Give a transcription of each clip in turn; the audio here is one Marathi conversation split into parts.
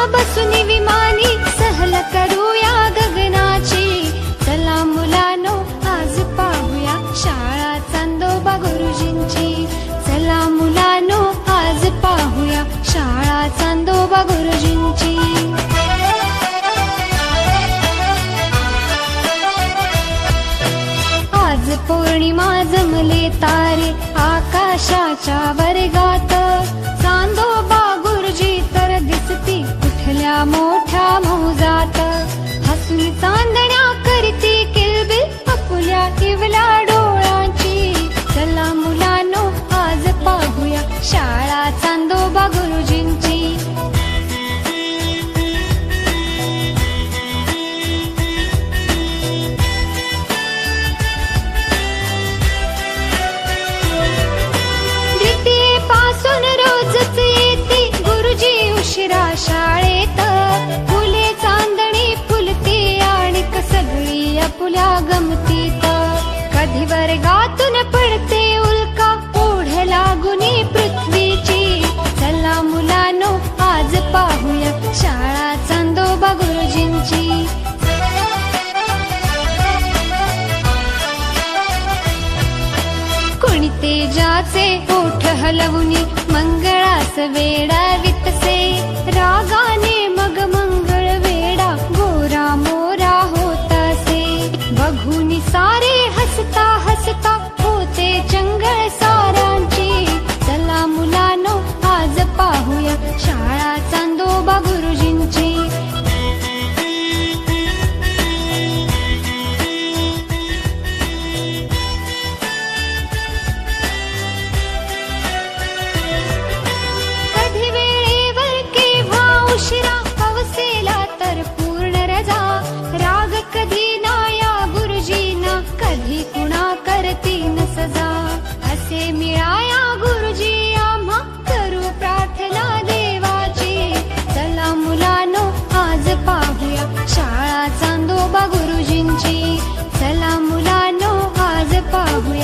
वाऱ्याच्या बसून विमानी सहल करूया गगनाची. चला मुलानो आज पाहूया शाळा चांदोबा गुरुजींची चला मुलानो आज पाहूया शाळा चांदोबा गुरुजींची आज पौर्णिमा जमले तारे आकाशाच्या वर्गात. चांदोबा आपुल्या इवल्या डोळ्यांची चला मुलानो आज पाहूया शाळा चांदोबा गुरुजी. आणि तेजाचे ओठ हलवून मंगळास वेडा वितसे रागा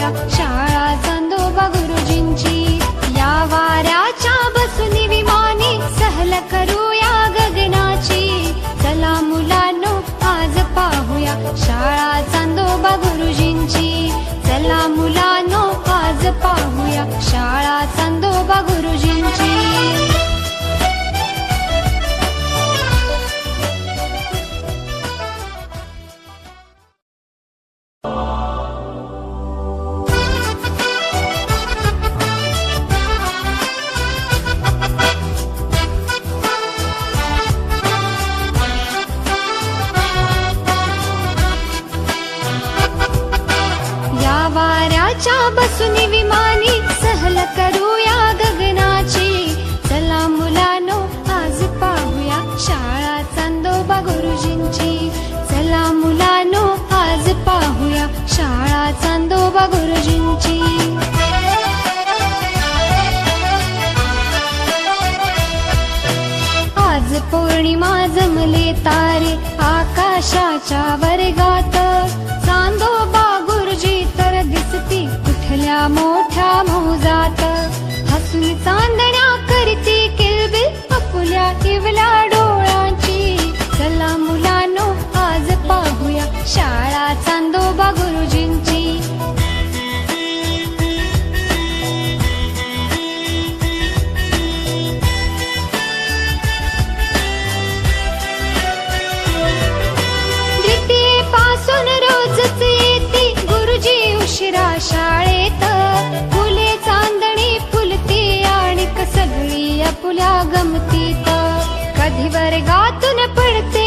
पाहूया शाळा चांदोबा गुरुजींची. या वाऱ्याच्या बसुनी विमानी सहल करूया गगनाची. चला मुलानो आज पाहूया शाळा च्या बसुनी विमानी सहल करूया गगनाची. चला मुलानो आज पाहूया शाळा चांदोबा गुरुजींची. चला मुलानो आज पाहूया शाळा चांदोबा गुरुजींची. आज पौर्णिमा जमले तारे आकाशाच्या वर्गात. चांदोबा शाळा चांदोबा गुरुजींची. पासून रोजच येते गुरुजी उशिरा शाळेत. फुले चांदणी फुलती आणि सगळी आपुल्या गमतीत. कधी वर्गातून पडते